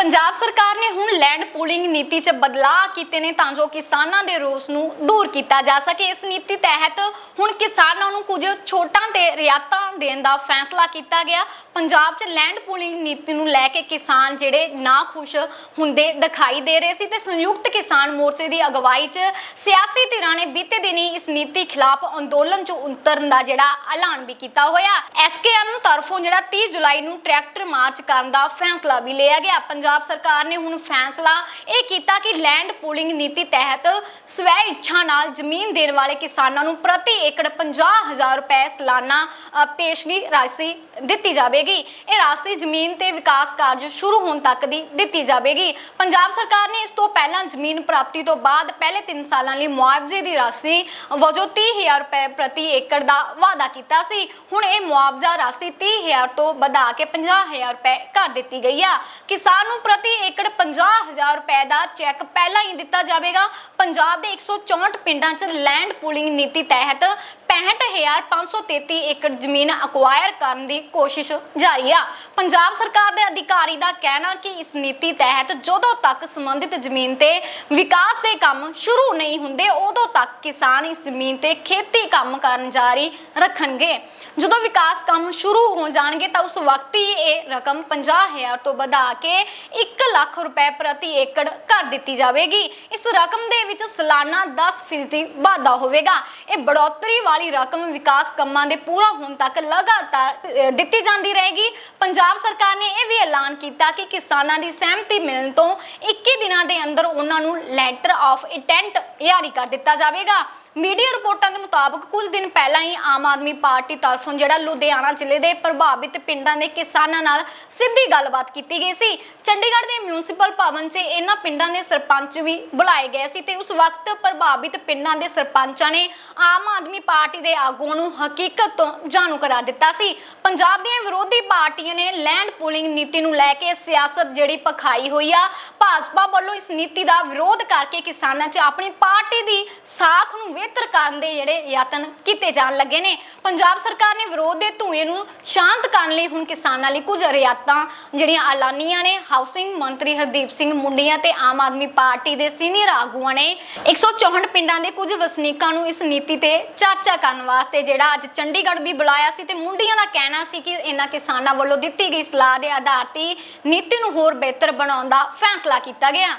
ਪੰਜਾਬ ਸਰਕਾਰ ਨੇ ਹੁਣ ਲੈਂਡ ਪੂਲਿੰਗ ਨੀਤੀ 'ਚ ਬਦਲਾਅ ਕੀਤੇ ਨੇ ਤਾਂ ਜੋ ਕਿਸਾਨਾਂ ਦੇ ਰੋਸ ਨੂੰ ਦੂਰ ਕੀਤਾ ਜਾ ਸਕੇ। ਇਸ ਨੀਤੀ ਤਹਿਤ ਹੁਣ ਕਿਸਾਨਾਂ ਨੂੰ ਕੁਝ ਛੋਟਾਂ ਤੇ ਰਿਆਇਤਾਂ ਦੇਣ ਦਾ ਫੈਸਲਾ ਕੀਤਾ ਗਿਆ। ਪੰਜਾਬ 'ਚ ਲੈਂਡ ਪੂਲਿੰਗ ਨੀਤੀ ਨੂੰ ਲੈ ਕੇ ਕਿਸਾਨ ਜਿਹੜੇ ਨਾ ਖੁਸ਼ ਹੁੰਦੇ ਦਿਖਾਈ ਦੇ ਰਹੇ ਸੀ ਤੇ ਸੰਯੁਕਤ ਕਿਸਾਨ ਮੋਰਚੇ ਦੀ ਅਗਵਾਈ 'ਚ ਸਿਆਸੀ ਧਿਰਾਂ ਨੇ ਬੀਤੇ ਦਿਨੀ ਇਸ ਨੀਤੀ ਖਿਲਾਫ ਅੰਦੋਲਨ 'ਚ ਉਤਰਨ ਦਾ ਜਿਹੜਾ ਐਲਾਨ ਵੀ ਕੀਤਾ ਹੋਇਆ। ਐਸਕੇਐਮ ਤਰਫੋਂ ਜਿਹੜਾ 30 ਜੁਲਾਈ ਨੂੰ ਟਰੈਕਟਰ ਮਾਰਚ ਕਰਨ ਦਾ ਫੈਸਲਾ ਵੀ ਲਿਆ ਗਿਆ। ਪੰਜਾਬ ਸਰਕਾਰ ਨੇ ਹੁਣ ਫੈਸਲਾ ਇਹ ਕੀਤਾ ਕਿ ਲੈਂਡ ਪੂਲਿੰਗ ਨੀਤੀ ਤਹਿਤ ਸਵੈ ਇੱਛਾ ਨਾਲ ਜ਼ਮੀਨ ਦੇਣ ਵਾਲੇ ਕਿਸਾਨਾਂ ਨੂੰ ਪ੍ਰਤੀ ਏਕੜ 50000 ਰੁਪਏ ਸਾਲਾਨਾ ਪੇਸ਼ਗੀ ਰਾਸ਼ੀ ਦਿੱਤੀ ਜਾਵੇਗੀ। ਇਹ ਰਾਸ਼ੀ ਜ਼ਮੀਨ ਤੇ ਵਿਕਾਸ ਕਾਰਜ ਸ਼ੁਰੂ ਹੋਣ ਤੱਕ ਦੀ ਦਿੱਤੀ ਜਾਵੇਗੀ। ਪੰਜਾਬ ਸਰਕਾਰ ਨੇ ਇਸ ਤੋਂ ਪਹਿਲਾਂ ਜ਼ਮੀਨ ਪ੍ਰਾਪਤੀ ਤੋਂ ਬਾਅਦ ਪਹਿਲੇ 3 ਸਾਲਾਂ ਲਈ ਮੁਆਵਜ਼ੇ ਦੀ ਰਾਸ਼ੀ ਵਜੋਂ 30000 ਰੁਪਏ ਪ੍ਰਤੀ ਏਕੜ ਦਾ ਵਾਅਦਾ ਕੀਤਾ ਸੀ। ਹੁਣ ਇਹ ਮੁਆਵਜ਼ਾ ਰਾਸ਼ੀ 30000 ਤੋਂ ਵਧਾ ਕੇ 50000 ਰੁਪਏ ਕਰ ਦਿੱਤੀ ਗਈ ਆ। ਕਿਸਾਨ ਨੂੰ ਪ੍ਰਤੀ ਏਕੜ 50000 ਰੁਪਏ ਦਾ ਚੈੱਕ ਪਹਿਲਾਂ ਹੀ ਦਿੱਤਾ ਜਾਵੇਗਾ। ਪੰਜਾਬ ਦੇ 164 ਪਿੰਡਾਂ 'ਚ ਲੈਂਡ ਪੂਲਿੰਗ ਨੀਤੀ ਤਹਿਤ 65533 ਏਕੜ ਜ਼ਮੀਨ ਅਕਵਾਇਰ ਕਰਨ ਦੀ ਕੋਸ਼ਿਸ਼ ਜਾਰੀ ਆ। ਪੰਜਾਬ ਸਰਕਾਰ ਦੇ ਅਧਿਕਾਰੀ ਦਾ ਕਹਿਣਾ ਕਿ ਇਸ ਨੀਤੀ ਤਹਿਤ ਜਦੋਂ ਤੱਕ ਸੰਬੰਧਿਤ ਜ਼ਮੀਨ ਤੇ ਵਿਕਾਸ ਦੇ ਕੰਮ ਸ਼ੁਰੂ ਨਹੀਂ ਹੁੰਦੇ, ਉਦੋਂ ਤੱਕ ਕਿਸਾਨ ਇਸ ਜ਼ਮੀਨ ਤੇ ਖੇਤੀ ਕੰਮ ਕਰਨ ਜਾਰੀ ਰੱਖਣਗੇ। ਜਦੋਂ ਵਿਕਾਸ ਕੰਮ ਸ਼ੁਰੂ ਹੋ ਜਾਣਗੇ ਤਾਂ ਉਸ ਵਕਤ ਹੀ ਇਹ ਰਕਮ 50000 ਤੋਂ ਵਧਾ ਕੇ 1 ਲੱਖ ਰੁਪਏ ਪ੍ਰਤੀ ਏਕੜ ਕਰ ਦਿੱਤੀ ਜਾਵੇਗੀ। ਇਸ ਰਕਮ ਦੇ ਵਿੱਚ ਸਾਲਾਨਾ 10% ਵਾਧਾ ਹੋਵੇਗਾ। ਇਹ ਬੜੋਤਰੀ ਵਾਲੀ ਰਕਮ ਵਿਕਾਸ ਕੰਮਾਂ ਦੇ ਪੂਰਾ ਹੋਣ ਤੱਕ ਲਗਾਤਾਰ ਦਿੱਤੀ ਜਾਂਦੀ ਰਹੇਗੀ। ਪੰਜਾਬ ਸਰਕਾਰ ਨੇ ਇਹ ਵੀ ਐਲਾਨ ਕੀਤਾ ਕਿ ਕਿਸਾਨਾਂ ਦੀ ਸਹਿਮਤੀ ਮਿਲਣ ਤੋਂ 21 ਦਿਨਾਂ ਦੇ ਅੰਦਰ ਉਹਨਾਂ ਨੂੰ ਲੈਟਰ ਆਫ ਇੰਟੈਂਟ ਜਾਰੀ ਕਰ ਦਿੱਤਾ ਜਾਵੇਗਾ। ਮੀਡੀਆ ਰਿਪੋਰਟਾਂ ਦੇ ਮੁਤਾਬਕ ਕੁਝ ਦਿਨ ਪਹਿਲਾਂ ਹੀ ਆਮ ਆਦਮੀ ਪਾਰਟੀ ਤਰਫੋਂ ਜਿਹੜਾ ਲੁਧਿਆਣਾ ਜ਼ਿਲ੍ਹੇ ਦੇ ਪ੍ਰਭਾਵਿਤ ਪਿੰਡਾਂ ਦੇ ਕਿਸਾਨਾਂ ਨਾਲ ਸਿੱਧੀ ਗੱਲਬਾਤ ਕੀਤੀ ਗਈ ਸੀ। ਚੰਡੀਗੜ੍ਹ ਦੇ ਮਿਊਨਿਸਪਲ ਭਵਨ 'ਚ ਇਹਨਾਂ ਪਿੰਡਾਂ ਦੇ ਸਰਪੰਚ ਵੀ ਬੁਲਾਏ ਗਏ ਸੀ ਤੇ ਉਸ ਵਕਤ ਪ੍ਰਭਾਵਿਤ ਪਿੰਡਾਂ ਦੇ ਸਰਪੰਚਾਂ ਨੇ ਆਮ ਆਦਮੀ ਪਾਰਟੀ ਦੇ ਆਗੂਆਂ ਨੂੰ ਹਕੀਕਤ ਤੋਂ ਜਾਣੂ ਕਰਾ ਦਿੱਤਾ ਸੀ। ਪੰਜਾਬ ਦੀਆਂ ਵਿਰੋਧੀ ਪਾਰਟੀਆਂ ਨੇ ਲੈਂਡ ਪੂਲਿੰਗ ਨੀਤੀ ਨੂੰ ਲੈ ਕੇ ਸਿਆਸਤ ਜਿਹੜੀ ਪਖਾਈ ਹੋਈ ਆ। ਭਾਜਪਾ ਵੱਲੋਂ ਇਸ ਨੀਤੀ ਦਾ ਵਿਰੋਧ ਕਰਕੇ ਕਿਸਾਨਾਂ 'ਚ ਆਪਣੀ ਪਾਰਟੀ ਦੀ ਸਾਖ ਨੂੰ ਬਿਹਤਰ ਕਰਨ ਦੇ ਜਿਹੜੇ ਯਤਨ ਕੀਤੇ ਜਾਣ ਲੱਗੇ ਨੇ। ਪੰਜਾਬ ਸਰਕਾਰ ਨੇ ਵਿਰੋਧ ਦੇ ਧੂਏ ਨੂੰ ਸ਼ਾਂਤ ਕਰਨ ਲਈ ਹੁਣ ਕਿਸਾਨਾਂ ਲਈ ਕੁਝ ਰਿਆਤਾਂ ਜਿਹੜੀਆਂ ਐਲਾਨੀਆਂ ਨੇ। ਹਾਊਸਿੰਗ ਮੰਤਰੀ ਹਰਦੀਪ ਸਿੰਘ ਮੁੰਡੀਆਂ ਤੇ ਆਮ ਆਦਮੀ ਪਾਰਟੀ ਦੇ ਸੀਨੀਅਰ ਆਗੂਆਂ ਨੇ 164 ਪਿੰਡਾਂ ਦੇ ਕੁਝ ਵਸਨੀਕਾਂ ਨੂੰ ਇਸ ਨੀਤੀ ਤੇ ਚਰਚਾ ਕਰਨ ਵਾਸਤੇ ਜਿਹੜਾ ਅੱਜ ਚੰਡੀਗੜ੍ਹ ਵੀ ਬੁਲਾਇਆ ਸੀ ਤੇ ਮੁੰਡੀਆਂ ਦਾ ਕਹਿਣਾ ਸੀ ਕਿ ਇਹਨਾਂ ਕਿਸਾਨਾਂ ਵੱਲੋਂ ਦਿੱਤੀ ਗਈ ਸਲਾਹ ਦੇ ਆਧਾਰ ਤੇ ਨੀਤੀ ਨੂੰ ਹੋਰ ਬਿਹਤਰ ਬਣਾਉਣ ਦਾ ਫੈਸਲਾ ਕੀਤਾ ਗਿਆ।